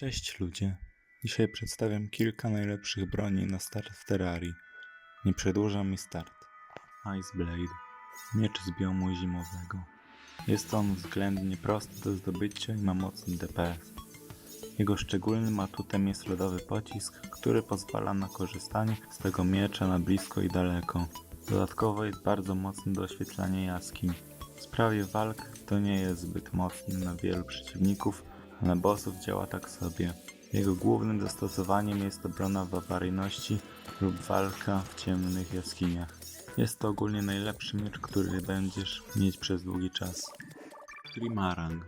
Cześć ludzie. Dzisiaj przedstawiam kilka najlepszych broni na start w Terrarii. Nie przedłużam mi start. Ice Blade. Miecz z biomu zimowego. Jest on względnie prosty do zdobycia i ma mocny DPS. Jego szczególnym atutem jest lodowy pocisk, który pozwala na korzystanie z tego miecza na blisko i daleko. Dodatkowo jest bardzo mocny do oświetlania jaskiń. W sprawie walk to nie jest zbyt mocny na wielu przeciwników, bossów działa tak sobie. Jego głównym zastosowaniem jest obrona w awaryjności lub walka w ciemnych jaskiniach. Jest to ogólnie najlepszy miecz, który będziesz mieć przez długi czas. Trimarang.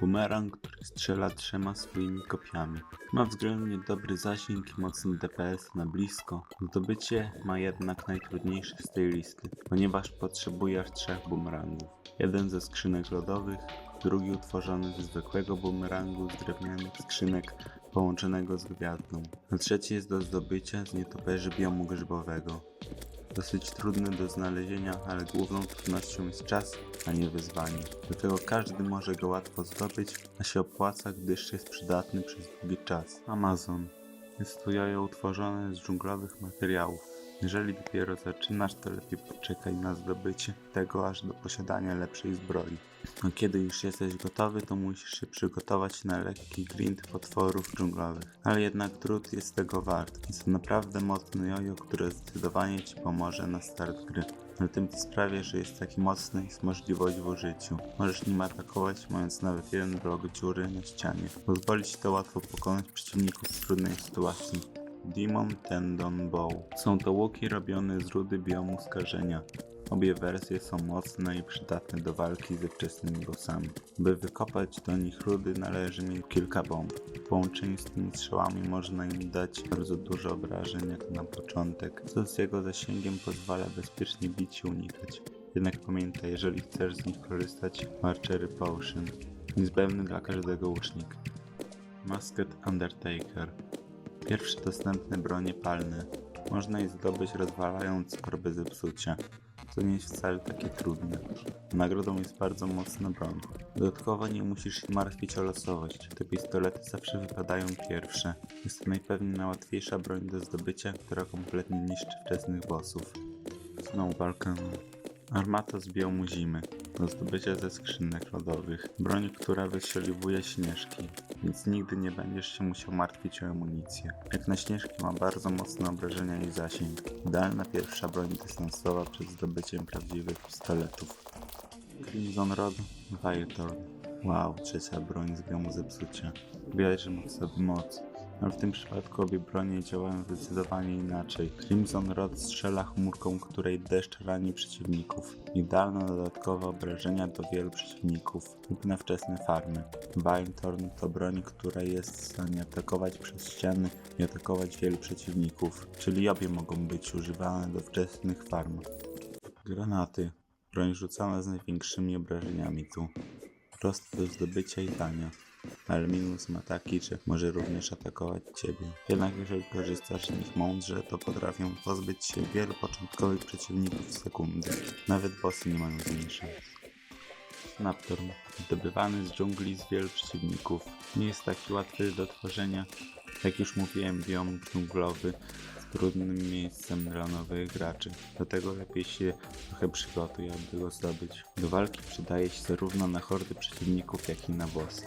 Bumerang, który strzela trzema swoimi kopiami. Ma względnie dobry zasięg i mocny DPS na blisko. Zdobycie ma jednak najtrudniejszy z tej listy, ponieważ potrzebujesz trzech bumerangów. Jeden ze skrzynek lodowych, drugi utworzony ze zwykłego bumerangu z drewnianych skrzynek połączonego z gwiazdą, a trzeci jest do zdobycia z nietoperzy biomu grzybowego. Dosyć trudny do znalezienia, ale główną trudnością jest czas, a nie wyzwanie. Do tego każdy może go łatwo zdobyć, a się opłaca, gdyż jest przydatny przez długi czas. Amazon. Jest to jajo utworzone z dżunglowych materiałów. Jeżeli dopiero zaczynasz, to lepiej poczekaj na zdobycie tego aż do posiadania lepszej zbroi. A kiedy już jesteś gotowy, to musisz się przygotować na lekki grind potworów dżunglowych. Ale jednak trud jest tego wart. Jest to naprawdę mocny jojo, które zdecydowanie Ci pomoże na start gry. Ale tym sprawia, że jest taki mocny jest możliwość w użyciu. Możesz nim atakować, mając nawet jeden blok dziury na ścianie. Pozwoli Ci to łatwo pokonać przeciwników w trudnej sytuacji. Demon Tendon Bow. Są to łuki robione z rudy biomu skażenia. Obie wersje są mocne i przydatne do walki ze wczesnymi bossami. By wykopać do nich rudy należy mieć kilka bomb. W połączeniu z tymi strzałami można im dać bardzo dużo obrażeń jak na początek, co z jego zasięgiem pozwala bezpiecznie bić i unikać. Jednak pamiętaj, jeżeli chcesz z nich korzystać, Archery Potion. Niezbędny dla każdego łucznika. Musket Undertaker. Pierwsze dostępne bronie palne. Można je zdobyć rozwalając korby zepsucia, co nie jest wcale takie trudne. Nagrodą jest bardzo mocna broń. Dodatkowo nie musisz się martwić o losowość. Te pistolety zawsze wypadają pierwsze. Jest to najpewniej najłatwiejsza broń do zdobycia, która kompletnie niszczy wczesnych bossów. Znowu walkę. Armata z biomu zimy. Do zdobycia ze skrzynek lodowych. Broń, która wystrzeliwuje śnieżki, więc nigdy nie będziesz się musiał martwić o amunicję. Jak na śnieżki ma bardzo mocne obrażenia i zasięg. Idealna pierwsza broń dystansowa przed zdobyciem prawdziwych pistoletów. Crimson Rod Viator. Wow, trzecia broń z biomu zepsucia. Widać, że ma w sobie moc. Ale w tym przypadku obie bronie działają zdecydowanie inaczej. Crimson Rod strzela chmurką, której deszcz rani przeciwników. Idealne dodatkowe obrażenia do wielu przeciwników lub na wczesne farmy. Vinethorn to broń, która jest w stanie atakować przez ściany i atakować wielu przeciwników, czyli obie mogą być używane do wczesnych farm. Granaty. Broń rzucana z największymi obrażeniami tu. Proste do zdobycia i tania. Ale minus ma taki, że może również atakować ciebie. Jednak jeżeli korzystasz z nich mądrze, to potrafią pozbyć się wielu początkowych przeciwników w sekundę. Nawet bossy nie mają z szans. Snaptorm. Zdobywany z dżungli z wielu przeciwników. Nie jest taki łatwy do tworzenia. Jak już mówiłem, biom dżunglowy jest trudnym miejscem dla nowych graczy. Dlatego lepiej się trochę przygotuj, aby go zdobyć. Do walki przydaje się zarówno na hordy przeciwników, jak i na bossy.